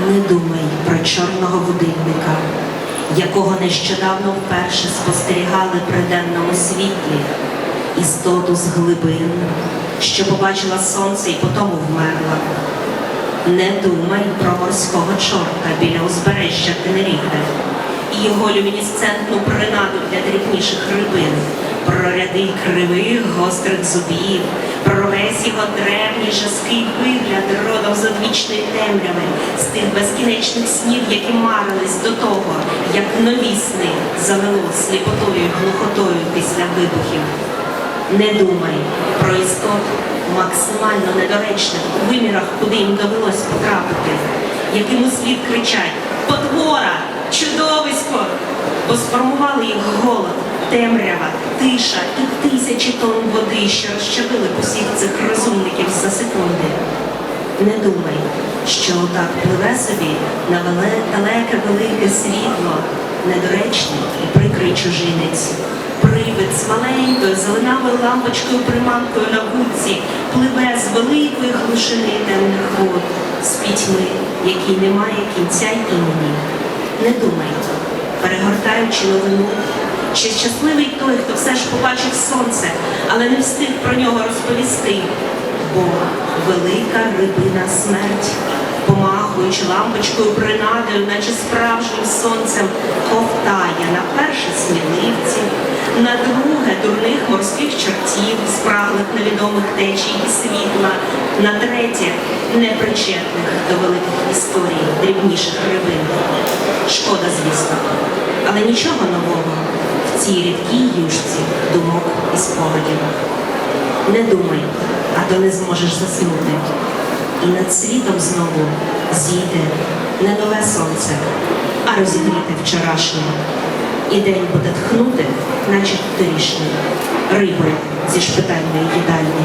Не думай про чорного будильника, якого нещодавно вперше спостерігали при денному світлі, істоту з глибин, що побачила сонце і потому вмерла. Не думай про морського чорта біля узбережжя Тенеріфе і його люмінесцентну принаду для дрібніших рибин, про ряди кривих гострих зубів, про весь його древній жаский вигляд родом з одвічної темряви, з тих безкінечних снів, які марились до того, як нові сни залило сліпотою і глухотою після вибухів. Не думай про істот максимально недоречних у вимірах, куди їм довелось потрапити, яким у слід кричать потвора, чудовисько, бо сформували їх голод, темрява, тиша і тисячі тонн води, що розчавили усіх цих розумників за секунди. Не думай, що отак пливе собі на далеке велике світло, недоречний і прикрий чужинець. Привид з маленькою зеленавою лампочкою приманкою на вудці пливе з великої глушини темних вод, з пітьми, якій немає кінця й імені. Не думай, перегортаючи новину, чи щасливий той, хто все ж побачив сонце, але не встиг про нього розповісти. Бо велика рибина смерть, помахуючи лампочкою принадою, наче справжнім сонцем, ковтає на перше сміливців, на друге дурних морських чортів, спраглих невідомих течій і світла, на третє непричетних до великих історій, дрібніших рибин. Шкода, звісно, але нічого нового цій рідкій юшці думок і спогадів. Не думай, а то не зможеш заснути. І над світом знову зійде не нове сонце, а розігріте вчорашнє. І день буде тхнути, наче торішній, рибою зі шпитальної їдальні.